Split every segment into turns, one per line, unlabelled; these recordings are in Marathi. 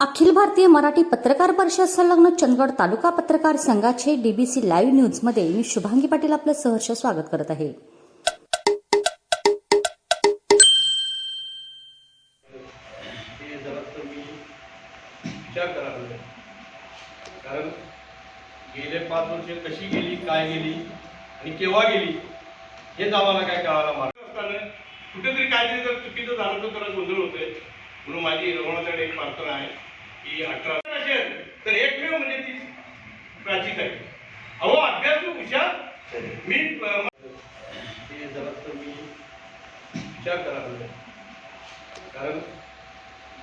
अखिल भारतीय मराठी पत्रकार परिषद संलग्न चंदगड तालुका पत्रकार संघाचे डीबीसी लाईव्ह न्यूजमध्ये मी शुभांगी पाटील आपलं सहर्ष स्वागत करत आहे.
हे. कारण गेले पाच वर्ष कशी गेली काय गेली आणि केव्हा गेली हेच आम्हाला काय कळायला मार्ग असताना कुठेतरी काहीतरी जर चुकीचं झालं तर गोंधळ होतोय. म्हणून माझी रवणाकडे एक प्रार्थना आहे. की अठरा असेल तर एकमेव म्हणजे ती प्राचीच आहे अहो अभ्यास हुशार. मी विचार करा कारण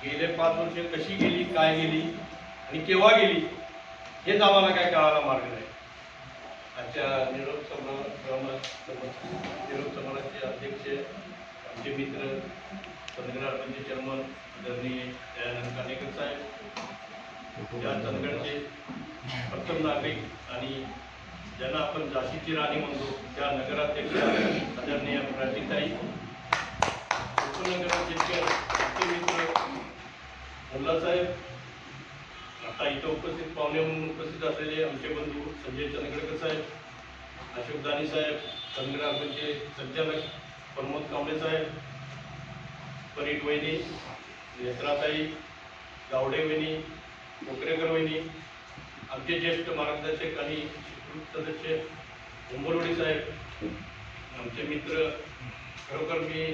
गेले पाच वर्ष कशी गेली काय गेली आणि केव्हा गेली हेच आम्हाला काय कळायला मार्ग नाही. आजच्या निरोप समाज निरोप समाजाचे अध्यक्ष आमचे मित्र चंद्रगड चेअरमन आदरणीय दयानंद कानेकर साहेब या चंदगडचे प्रथम नागरिक आणि ज्यांना आपण झाशीची राणी म्हणतो त्या नगराध्यक्ष आदरणीय प्राचीताई उपनगराध्यक्ष आमचे मित्र मुल्लासाहेब आता इथं उपस्थित पाहुणे म्हणून उपस्थित असलेले आमचे बंधू संजय चंद्रगडकर साहेब अशोक दानी साहेब चंद्रगडचे संचालक प्रमोद कांबळे साहेब परीट वहिनी नेत्राताई गावडे वहिनी कोकरेकर वहिनी आमचे ज्येष्ठ मार्गदर्शक आणि स्वीकृत सदस्य उंबरवडी साहेब आमचे मित्र खरोखर मी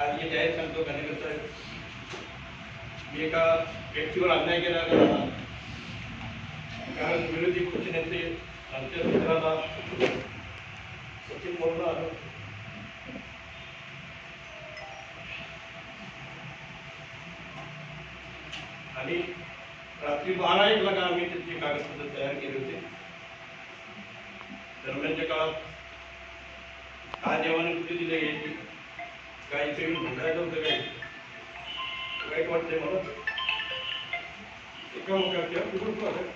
आज मी जाहीर सांगतो कानेकर साहेब. मी एका व्यक्तीवर अन्याय केला कारण विरोधी पक्षनेते आमच्या मित्राला सचिन मोरण आणि रात्री बारा एक लाख आम्ही त्याचे कागदपत्र तयार केले होते. दरम्यानच्या काळात काय देवाने कुठे दिले याची काय इथे येऊन भेटायचं होतं काय? वाईट वाटतंय मला. एका मुखाच्या कुठून आलं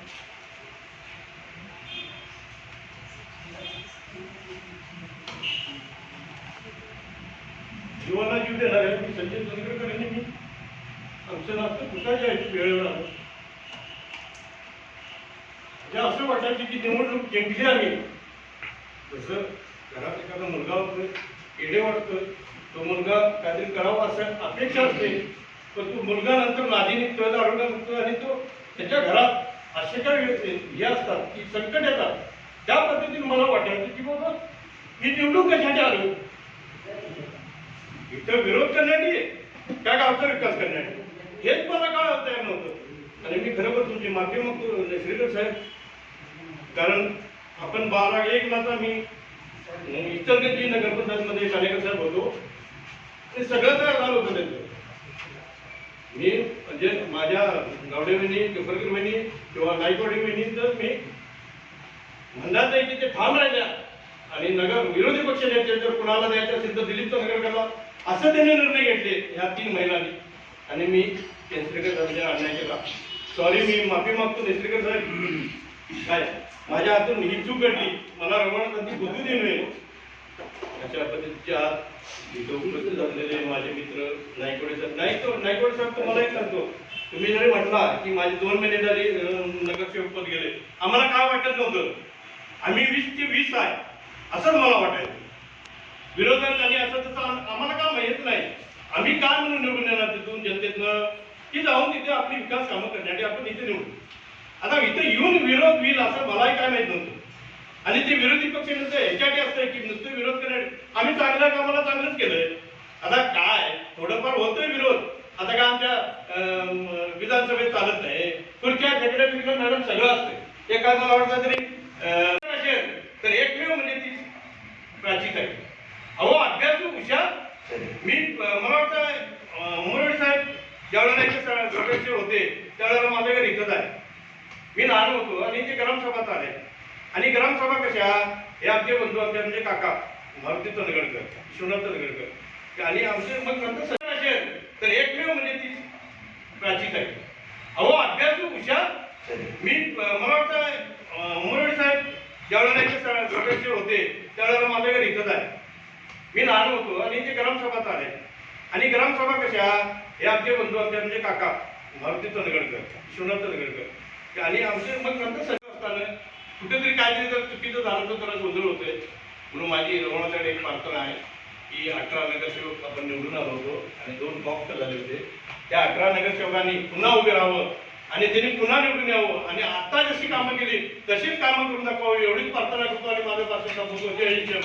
जीवाला जीव देणार आहे मी संजय चंद्रकर यांनी मी आमचं नातं कुठाच्या वेळेवर आलो? म्हणजे असं वाटायचं की निवडणूक जिंकली आम्ही. जसं घरात एखादा मुलगा होतोय येडे वाटतोय तो मुलगा काहीतरी करावा असं अपेक्षा असते पण तो मुलगा नंतर नादी निघतोय दारुडा निघतोय आणि तो त्याच्या घरात असे काय हे असतात की संकट येतात. त्या पद्धतीने मला वाटायचं की बाबा मी निवडून कशाने आलो? इथं विरोध करण्यासाठी त्या गावचा विकास करण्यासाठी हेच मला कळावं तयार नव्हतं. आणि मी खरोखर तुमची माफी मागतो श्रीधर साहेब. कारण आपण बारा एक लाचा मी इचलगंजी नगरपंचायतमध्ये कानेकर साहेब होतो ते सगळं तयार झालं होतं त्यांचं. मी म्हणजे माझ्या गावडे बहिणी केपरकर बहिणी किंवा नाईकवाडी बहिणी तर मी म्हणणार नाही की ते ठाम राहिल्या. आणि नगर विरोधी पक्ष नेते जर कुणाला द्यायचं असेल तर दिलीप चंद्रगडकरला असं त्यांनी निर्णय घेतले ह्या तीन महिलांनी. आणि मी केसरीकर साहेबांच्या अन्याय का? सॉरी मी माफी मागतो केसरीकर साहेब काय? माझ्या हातून ही चूक घडली. मला रमण बुद्धी देऊ नये. अशा पद्धतीच्या आज झालेले माझे मित्र नायकोडे साहेब. नाही तो नायकोडे साहेब तुम्हाला एक सांगतो. तुम्ही जरी म्हटला की माझे दोन महिने झाले नगरसेवक पद गेले. आम्हाला काय वाटत नव्हतं? आम्ही वीस ते वीस आहे असंच मला वाटायचं. विरोधकांनी असं तसं आम्हाला काय माहीत नाही? आम्ही काय म्हणून निवडून येणार तिथून? जनतेतनं की जाऊन तिथे आपली विकास कामं करण्यासाठी आपण इथे निवडू. आता इथे येऊन विरोध होईल असं मलाही काय माहीत नव्हतं. आणि ते विरोधी पक्ष नुसतं ह्याच्यासाठी असतंय की नुसतं विरोध करण्यासाठी आम्ही चांगल्या कामाला चांगलंच केलंय. आता काय? थोडंफार होतोय विरोध. आता काय आमच्या अं, विधानसभेत चालत नाही. खुर्च्या खेकड्या बिकड्या मॅडम सगळं असतंय. ते काय मला वाटतं तरी अं, एकमेव म्हणजे ती प्राचीच आहे अहो अभ्यास हुशार मी अं, मला वाटतं अं, उमरवडे साहेब ज्यावेळेला इथे स- होते त्यावेळेला माझ्या घर इथंच आहे. मी लहान होतो आणि ते ग्रामसभात आले. आणि ग्रामसभा कशा? हे आमचे बंधू आमचे म्हणजे काका मारुती चंदगडकर विश्वनाथ चंदगडकर आणि आमचे मग नंतर सगळं असेल तर एकमेव म्हणजे ती प्राचीच आहे अहो अभ्यास हुशार. मी मला वाटतं अं, साहेब ज्यावेळेला इथे स- होते त्यावेळेला माझ्या घर इथंच आहे. मी लहान होतो आणि ते ग्रामसभात आले. आणि ग्रामसभा कशा? हे आमचे बंधू आमचे म्हणजे काका मारुती तनगडकर शिवनाथ तनगडकर आणि आमचे मग नंतर सगळं असताना कुठेतरी काहीतरी जर चुकीचं झालं तर जरा गोंधळ होते म्हणून माझी रवणाकडे एक प्रार्थना आहे की अठरा नगरसेवक आपण निवडून आलो होतो आणि दोन बॉक्स झाले होते. त्या अठरा नगरसेवकांनी पुन्हा उभे राहावं आणि त्यांनी पुन्हा निवडून यावं आणि आता जशी कामं केली तशीच कामं करून दाखवावी. एवढीच प्रार्थना करतो आणि माझ्या पासून संपवतो जय हिंद जय